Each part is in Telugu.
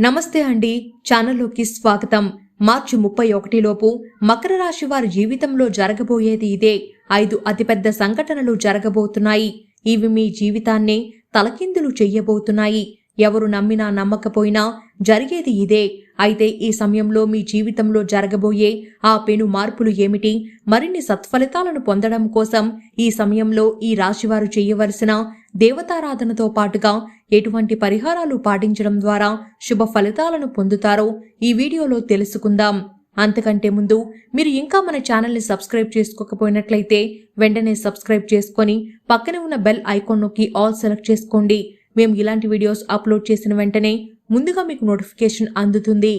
నమస్తే అండి. ఛానల్లోకి స్వాగతం. మార్చి ముప్పై ఒకటిలోపు మకర రాశి వారి జీవితంలో జరగబోయేది ఇదే. ఐదు అతిపెద్ద సంఘటనలు జరగబోతున్నాయి. ఇవి మీ జీవితాన్నే తలకిందులు చెయ్యబోతున్నాయి ఎవరు నమ్మినా నమ్మకపోయినా జరిగేది ఇదే. అయితే ఈ సమయంలో మీ జీవితంలో జరగబోయే ఆ పెను మార్పులు ఏమిటి? మరిన్ని సత్ఫలితాలను పొందడం కోసం ఈ సమయంలో ఈ రాశివారు చేయవలసిన దేవతారాధనతో పాటుగా ఎటువంటి పరిహారాలు పాటించడం ద్వారా శుభ ఫలితాలను పొందుతారో ఈ వీడియోలో తెలుసుకుందాం. అంతకంటే ముందు మీరు ఇంకా మన ఛానల్ని సబ్స్క్రైబ్ చేసుకోకపోయినట్లయితే వెంటనే సబ్స్క్రైబ్ చేసుకొని పక్కనే ఉన్న బెల్ ఐకాన్ నొక్కి ఆల్ సెలెక్ట్ చేసుకోండి. మేము ఇలాంటి వీడియోస్ అప్లోడ్ చేసిన వెంటనే ముందుగా మీకు నోటిఫికేషన్ అందుతుంది.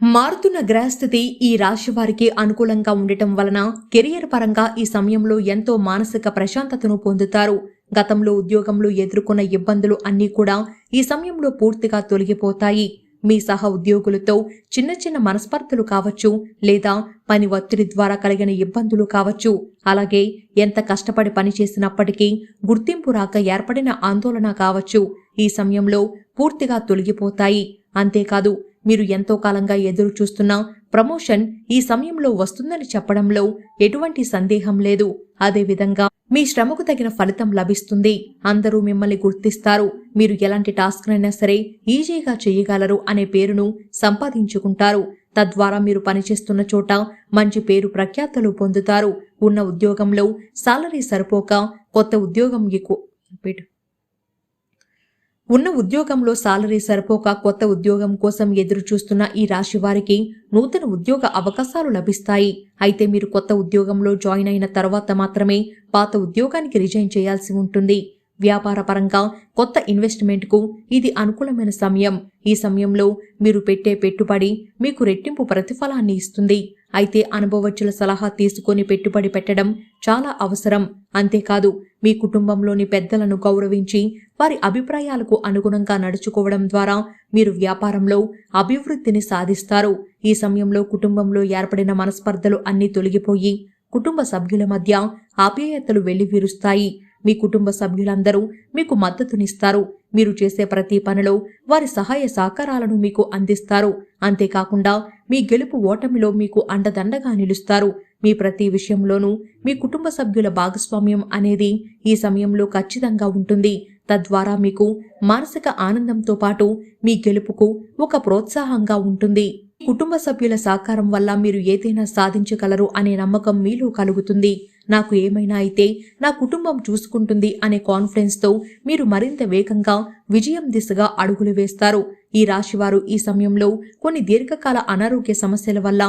మారుతున్న గ్రహస్థితి ఈ రాశి వారికి అనుకూలంగా ఉండటం వలన కెరియర్ పరంగా ఈ సమయంలో ఎంతో మానసిక ప్రశాంతతను పొందుతారు. గతంలో ఉద్యోగంలో ఎదుర్కొన్న ఇబ్బందులు అన్నీ కూడా ఈ సమయంలో పూర్తిగా తొలగిపోతాయి. మీ సహ ఉద్యోగులతో చిన్న చిన్న మనస్పర్ధలు కావచ్చు లేదా పని ఒత్తిడి ద్వారా కలిగిన ఇబ్బందులు కావచ్చు. అలాగే ఎంత కష్టపడి పని చేసినప్పటికీ గుర్తింపు రాక ఏర్పడిన ఆందోళన కావచ్చు. ఈ సమయంలో పూర్తిగా తొలగిపోతాయి. అంతేకాదు మీరు ఎంతో కాలంగా ఎదురు చూస్తున్న ప్రమోషన్ ఈ సమయంలో వస్తుందని చెప్పడంలో ఎటువంటి సందేహం లేదు. అదేవిధంగా మీ శ్రమకు తగిన ఫలితం లభిస్తుంది. అందరూ మిమ్మల్ని గుర్తిస్తారు. మీరు ఎలాంటి టాస్క్నైనా సరే ఈజీగా చేయగలరు అనే పేరును సంపాదించుకుంటారు. తద్వారా మీరు పనిచేస్తున్న చోట మంచి పేరు ప్రఖ్యాతలు పొందుతారు. ఉన్న ఉద్యోగంలో సాలరీ సరిపోక కొత్త ఉద్యోగం ఎక్కువ ఉన్న ఉద్యోగంలో సాలరీ సరిపోక కొత్త ఉద్యోగం కోసం ఎదురు చూస్తున్న ఈ రాశి వారికి నూతన ఉద్యోగ అవకాశాలు లభిస్తాయి. అయితే మీరు కొత్త ఉద్యోగంలో జాయిన్ అయిన తర్వాత మాత్రమే పాత ఉద్యోగానికి రిజైన్ చేయాల్సి ఉంటుంది. వ్యాపార పరంగా కొత్త ఇన్వెస్ట్మెంట్కు ఇది అనుకూలమైన సమయం. ఈ సమయంలో మీరు పెట్టే పెట్టుబడి మీకు రెట్టింపు ప్రతిఫలాన్ని ఇస్తుంది. అయితే అనుభవజ్ఞుల సలహా తీసుకొని పెట్టుబడి పెట్టడం చాలా అవసరం. అంతేకాదు మీ కుటుంబంలోని పెద్దలను గౌరవించి వారి అభిప్రాయాలకు అనుగుణంగా నడుచుకోవడం ద్వారా మీరు వ్యాపారంలో అభివృద్ధిని సాధిస్తారు. ఈ సమయంలో కుటుంబంలో ఏర్పడిన మనస్పర్ధలు అన్నీ తొలగిపోయి కుటుంబ సభ్యుల మధ్య ఆప్యాయతలు వెళ్ళివిరుస్తాయి మీ కుటుంబ సభ్యులందరూ మీకు మద్దతునిస్తారు. మీరు చేసే ప్రతి పనిలో వారి సహాయ సహకారాలను మీకు అందిస్తారు. అంతేకాకుండా మీ గెలుపు ఓటమిలో మీకు అండదండగా నిలుస్తారు. మీ ప్రతి విషయంలోనూ మీ కుటుంబ సభ్యుల భాగస్వామ్యం అనేది ఈ సమయంలో ఖచ్చితంగా ఉంటుంది. తద్వారా మీకు మానసిక ఆనందంతో పాటు మీ గెలుపుకు ఒక ప్రోత్సాహంగా ఉంటుంది. కుటుంబ సభ్యుల సహకారం వల్ల మీరు ఏదైనా సాధించగలరు అనే నమ్మకం మీలో కలుగుతుంది. నాకు ఏమైనా అయితే నా కుటుంబం చూసుకుంటుంది అనే కాన్ఫిడెన్స్తో మీరు మరింత వేగంగా విజయం దిశగా అడుగులు వేస్తారు. ఈ రాశివారు ఈ సమయంలో కొన్ని దీర్ఘకాల అనారోగ్య సమస్యల వల్ల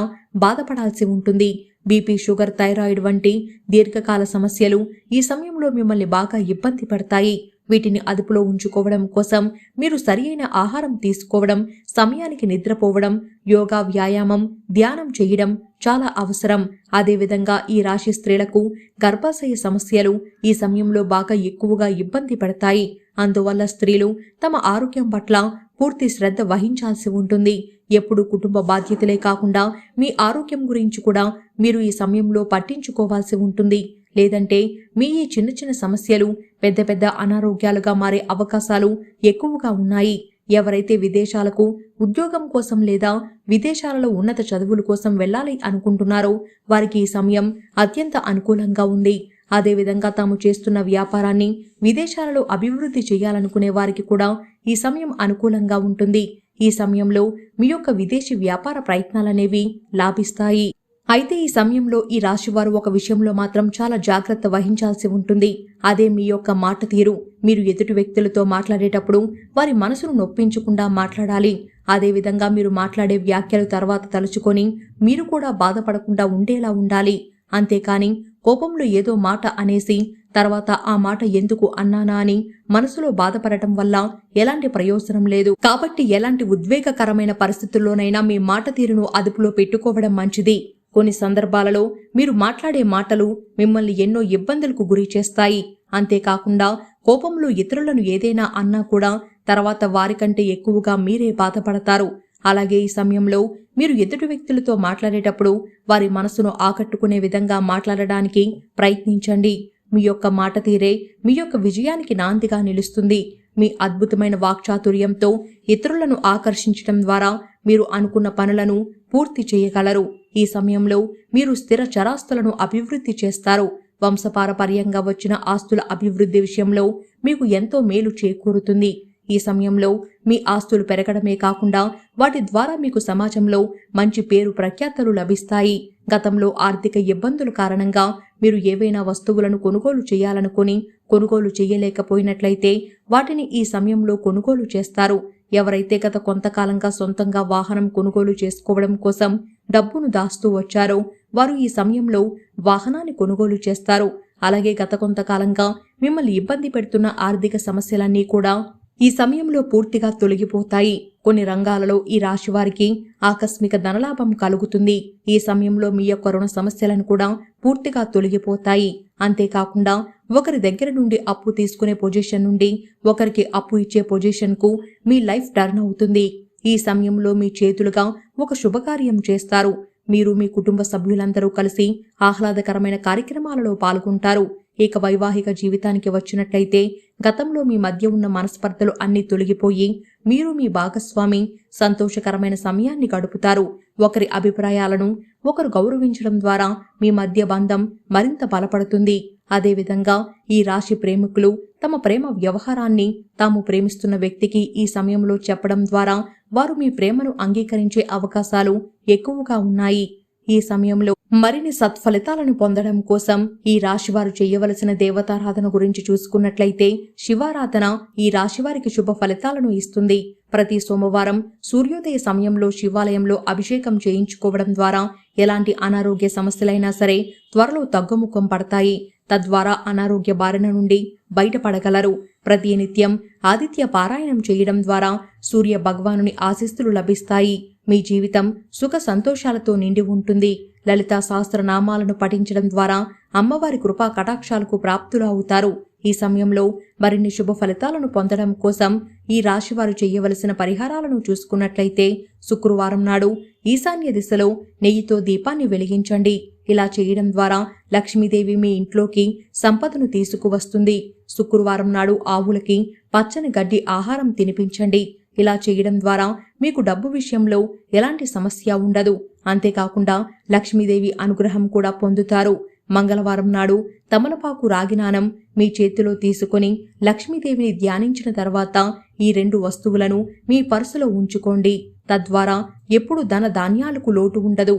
బాధపడాల్సి ఉంటుంది. బీపీ షుగర్ థైరాయిడ్ వంటి దీర్ఘకాల సమస్యలు ఈ సమయంలో మిమ్మల్ని బాగా ఇబ్బంది పడతాయి. వీటిని అదుపులో ఉంచుకోవడం కోసం మీరు సరియైన ఆహారం తీసుకోవడం సమయానికి నిద్రపోవడం యోగా వ్యాయామం ధ్యానం చేయడం చాలా అవసరం. అదేవిధంగా ఈ రాశి స్త్రీలకు గర్భాశయ సమస్యలు ఈ సమయంలో బాగా ఎక్కువగా ఇబ్బంది పడతాయి. అందువల్ల స్త్రీలు తమ ఆరోగ్యం పట్ల పూర్తి శ్రద్ధ వహించాల్సి ఉంటుంది. ఎప్పుడు కుటుంబ బాధ్యతలే కాకుండా మీ ఆరోగ్యం గురించి కూడా మీరు ఈ సమయంలో పట్టించుకోవాల్సి ఉంటుంది. లేదంటే మీ ఈ చిన్న చిన్న సమస్యలు పెద్ద పెద్ద అనారోగ్యాలుగా మారే అవకాశాలు ఎక్కువగా ఉన్నాయి. ఎవరైతే విదేశాలకు ఉద్యోగం కోసం లేదా విదేశాలలో ఉన్నత చదువుల కోసం వెళ్ళాలి అనుకుంటున్నారో వారికి ఈ సమయం అత్యంత అనుకూలంగా ఉంది. అదేవిధంగా తాము చేస్తున్న వ్యాపారాన్ని విదేశాలలో అభివృద్ధి చేయాలనుకునే వారికి కూడా ఈ సమయం అనుకూలంగా ఉంటుంది. ఈ సమయంలో మీ యొక్క విదేశీ వ్యాపార ప్రయత్నాలనేవి లాభిస్తాయి. అయితే ఈ సమయంలో ఈ రాశివారు ఒక విషయంలో మాత్రం చాలా జాగ్రత్త వహించాల్సి ఉంటుంది. అదే మీ యొక్క మాట తీరు. మీరు ఎదుటి వ్యక్తులతో మాట్లాడేటప్పుడు వారి మనసును నొప్పించకుండా మాట్లాడాలి. అదేవిధంగా మీరు మాట్లాడే వ్యాఖ్యలు తర్వాత తలుచుకొని మీరు కూడా బాధపడకుండా ఉండేలా ఉండాలి. అంతేకాని కోపంలో ఏదో మాట అనేసి తర్వాత ఆ మాట ఎందుకు అన్నానా అని మనసులో బాధపడటం వల్ల ఎలాంటి ప్రయోజనం లేదు. కాబట్టి ఎలాంటి ఉద్వేగకరమైన పరిస్థితుల్లోనైనా మీ మాట తీరును అదుపులో పెట్టుకోవడం మంచిది. కొన్ని సందర్భాలలో మీరు మాట్లాడే మాటలు మిమ్మల్ని ఎన్నో ఇబ్బందులకు గురి చేస్తాయి. అంతేకాకుండా కోపంలో ఇతరులను ఏదైనా అన్నా కూడా తర్వాత వారికంటే ఎక్కువగా మీరే బాధపడతారు. అలాగే ఈ సమయంలో మీరు ఎదుటి వ్యక్తులతో మాట్లాడేటప్పుడు వారి మనసును ఆకట్టుకునే విధంగా మాట్లాడడానికి ప్రయత్నించండి. మీ యొక్క మాట తీరే మీ యొక్క విజయానికి నాందిగా నిలుస్తుంది. మీ అద్భుతమైన వాక్చాతుర్యంతో ఇతరులను ఆకర్షించడం ద్వారా మీరు అనుకున్న పనులను పూర్తి చేయగలరు. ఈ సమయంలో మీరు స్థిర చరాస్తులను అభివృద్ధి చేస్తారు. వంశపారపర్యంగా వచ్చిన ఆస్తుల అభివృద్ధి విషయంలో మీకు ఎంతో మేలు చేకూరుతుంది. ఈ సమయంలో మీ ఆస్తులు పెరగడమే కాకుండా వాటి ద్వారా మీకు సమాజంలో మంచి పేరు ప్రఖ్యాతలు లభిస్తాయి. గతంలో ఆర్థిక ఇబ్బందుల కారణంగా మీరు ఏవైనా వస్తువులను కొనుగోలు చేయాలనుకుని కొనుగోలు చేయలేకపోయినట్లయితే వాటిని ఈ సమయంలో కొనుగోలు చేస్తారు. ఎవరైతే గత కొంతకాలంగా సొంతంగా వాహనం కొనుగోలు చేసుకోవడం కోసం డబ్బును దాస్తూ వచ్చారో వారు ఈ సమయంలో వాహనాన్ని కొనుగోలు చేస్తారు. అలాగే గత కొంతకాలంగా మిమ్మల్ని ఇబ్బంది పెడుతున్న ఆర్థిక సమస్యలన్నీ కూడా ఈ సమయంలో పూర్తిగా తొలగిపోతాయి. కొన్ని రంగాలలో ఈ రాశి వారికి ఆకస్మిక ధనలాభం కలుగుతుంది. ఈ సమయంలో మీ యొక్క రుణ సమస్యలను కూడా పూర్తిగా తొలగిపోతాయి. అంతేకాకుండా ఒకరి దగ్గర నుండి అప్పు తీసుకునే పొజిషన్ నుండి ఒకరికి అప్పు ఇచ్చే పొజిషన్కు మీ లైఫ్ టర్న్ అవుతుంది. ఈ సమయంలో మీ చేతులుగా ఒక శుభకార్యం చేస్తారు. మీరు మీ కుటుంబ సభ్యులందరూ కలిసి ఆహ్లాదకరమైన కార్యక్రమాలలో పాల్గొంటారు. ఇక వైవాహిక జీవితానికి వచ్చినట్లయితే గతంలో మీ మధ్య ఉన్న మనస్పర్ధలు అన్నీ తొలగిపోయి మీరు మీ భాగస్వామి సంతోషకరమైన సమయాన్ని గడుపుతారు. ఒకరి అభిప్రాయాలను ఒకరు గౌరవించడం ద్వారా మీ మధ్య బంధం మరింత బలపడుతుంది. అదేవిధంగా ఈ రాశి ప్రేమికులు తమ ప్రేమ వ్యవహారాన్ని తాము ప్రేమిస్తున్న వ్యక్తికి ఈ సమయంలో చెప్పడం ద్వారా వారు మీ ప్రేమను అంగీకరించే అవకాశాలు ఎక్కువగా ఉన్నాయి. ఈ సమయంలో మరిన్ని సత్ఫలితాలను పొందడం కోసం ఈ రాశివారు చేయవలసిన దేవతారాధన గురించి చూసుకున్నట్లయితే శివారాధన ఈ రాశివారికి శుభ ఫలితాలను ఇస్తుంది. ప్రతి సోమవారం సూర్యోదయ సమయంలో శివాలయంలో అభిషేకం చేయించుకోవడం ద్వారా ఎలాంటి అనారోగ్య సమస్యలైనా సరే త్వరలో తగ్గుముఖం పడతాయి. తద్వారా అనారోగ్య బారిన నుండి బయటపడగలరు. ప్రతి నిత్యం ఆదిత్య పారాయణం చేయడం ద్వారా సూర్య భగవానుని ఆశీస్సులు లభిస్తాయి. మీ జీవితం సుఖ సంతోషాలతో నిండి ఉంటుంది. లలితా సహస్రనామాలను పఠించడం ద్వారా అమ్మవారి కృపా కటాక్షాలకు ప్రాప్తులు అవుతారు ఈ సమయంలో మరిన్ని శుభ ఫలితాలను పొందడం కోసం ఈ రాశివారు చేయవలసిన పరిహారాలను చూసుకున్నట్లయితే శుక్రవారం నాడు ఈశాన్య దిశలో నెయ్యితో దీపాన్ని వెలిగించండి. ఇలా చేయడం ద్వారా లక్ష్మీదేవి మీ ఇంట్లోకి సంపదను తీసుకువస్తుంది. శుక్రవారం నాడు ఆవులకి పచ్చని గడ్డి ఆహారం తినిపించండి. ఇలా చేయడం ద్వారా మీకు డబ్బు విషయంలో ఎలాంటి సమస్య ఉండదు. అంతేకాకుండా లక్ష్మీదేవి అనుగ్రహం కూడా పొందుతారు. మంగళవారం నాడు తమలపాకు రాగినానం మీ చేతిలో తీసుకొని లక్ష్మీదేవిని ధ్యానించిన తర్వాత ఈ రెండు వస్తువులను మీ పర్సులో ఉంచుకోండి. తద్వారా ఎప్పుడు ధన ధాన్యాలకు లోటు ఉండదు.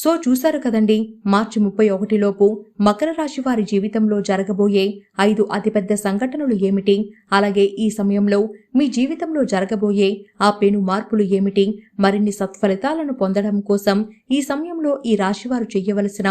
సో చూశారు కదండి మార్చి ముప్పై ఒకటిలోపు మకర రాశి వారి జీవితంలో జరగబోయే ఐదు అతిపెద్ద సంఘటనలు ఏమిటి? అలాగే ఈ సమయంలో మీ జీవితంలో జరగబోయే ఆ పెను మార్పులు ఏమిటి? మరిన్ని సత్ఫలితాలను పొందడం కోసం ఈ సమయంలో ఈ రాశివారు చేయవలసిన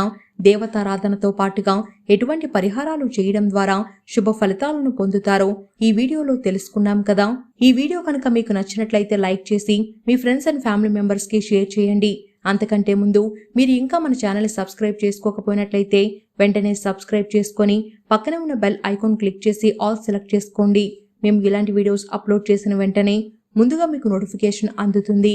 దేవతారాధనతో పాటుగా ఎటువంటి పరిహారాలు చేయడం ద్వారా శుభ ఫలితాలను పొందుతారో ఈ వీడియోలో తెలుసుకున్నాం కదా. ఈ వీడియో కనుక మీకు నచ్చినట్లయితే లైక్ చేసి మీ ఫ్రెండ్స్ అండ్ ఫ్యామిలీ మెంబర్స్కి షేర్ చేయండి. అంతకంటే ముందు మీరు ఇంకా మన ఛానల్ సబ్స్క్రైబ్ చేసుకోకపోయినట్లయితే వెంటనే సబ్స్క్రైబ్ చేసుకొని పక్కనే ఉన్న బెల్ ఐకాన్ క్లిక్ చేసి ఆల్ సెలెక్ట్ చేసుకోండి. మేము ఇలాంటి వీడియోస్ అప్లోడ్ చేసిన వెంటనే ముందుగా మీకు నోటిఫికేషన్ అందుతుంది.